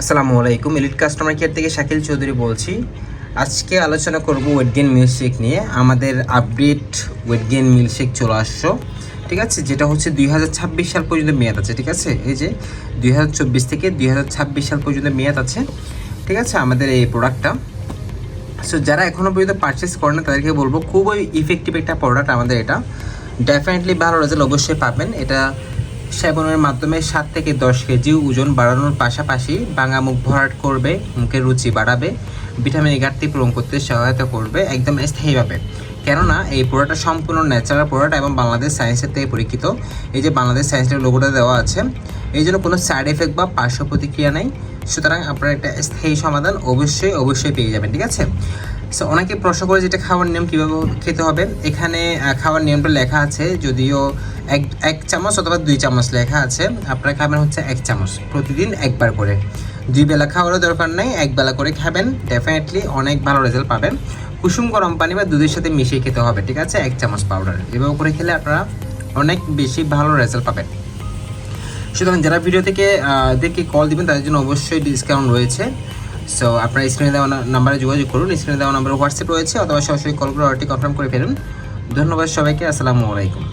আসসালামু আলাইকুম elite customer care থেকে শাকিল চৌধুরী বলছি। আজকে আলোচনা করব ওয়েট গেন মিল্কশেক নিয়ে। আমাদের আপডেট ওয়েট গেন মিল্কশেক চলে আসছো। ঠিক আছে? যেটা হচ্ছে দুই হাজার ছাব্বিশ সাল পর্যন্ত মেয়াদ আছে, ঠিক আছে? এই যে দুই হাজার চব্বিশ থেকে দুই হাজার ছাব্বিশ সাল পর্যন্ত মেয়াদ আছে, ঠিক আছে? আমাদের এই প্রোডাক্টটা সো যারা এখনও পর্যন্ত পারচেস করে না, তাদেরকে বলব, খুবই ইফেক্টিভ একটা প্রোডাক্ট আমাদের এটা। ডেফিনেটলি ভালো রেজাল্ট অবশ্যই পাবেন। এটা সেবনের মাধ্যমে সাত থেকে দশ কেজি ওজন বাড়ানোর পাশাপাশি বাঙা মুখ ভরাট করবে, মুখের রুচি বাড়াবে, ভিটামিন ঘাটতি পূরণ করতে সহায়তা করবে একদম স্থায়ীভাবে। কেননা এই প্রোডাক্টটা সম্পূর্ণ ন্যাচারাল প্রোডাক্ট এবং বাংলাদেশ সায়েন্সের থেকে পরীক্ষিত। এই যে বাংলাদেশ সায়েন্সের লোগোটা দেওয়া আছে, এই জন্য কোনো সাইড এফেক্ট বা পার্শ্ব প্রতিক্রিয়া নেই। সুতরাং আপনারা একটা স্থায়ী সমাধান অবশ্যই অবশ্যই পেয়ে যাবেন, ঠিক আছে? সো অনেকে প্রশ্ন করে যেটা খাওয়ার নিয়ম কীভাবে খেতে হবে, এখানে খাওয়ার নিয়মটা লেখা আছে, যদিও এক এক চামচ অথবা দুই চামচ লেখা আছে, আপনারা খাবেন হচ্ছে এক চামচ প্রতিদিন একবার করে। দুই বেলা খাওয়ারও দরকার নেই, এক বেলা করে খাবেন ডেফিনেটলি অনেক ভালো রেজাল্ট পাবেন। কুসুম গরম পানি বা দুধের সাথে মিশিয়ে খেতে হবে, ঠিক আছে? এক চামচ পাউডার এভাবে করে খেলে আপনারা অনেক বেশি ভালো রেজাল্ট পাবেন। সুতরাং যারা ভিডিও থেকে দেখে কল দিবেন, তাদের জন্য অবশ্যই ডিসকাউন্ট রয়েছে। সো আপনারা স্ক্রিনে দেওয়া নাম্বারে যোগাযোগ করুন স্ক্রিনে দেওয়া নাম্বারে হোয়াটসঅ্যাপ রয়েছে, অথবা সরাসরি কল করে অর্ডারটি কনফার্ম করে ফেলুন। ধন্যবাদ সবাইকে, আসসালামু আলাইকুম।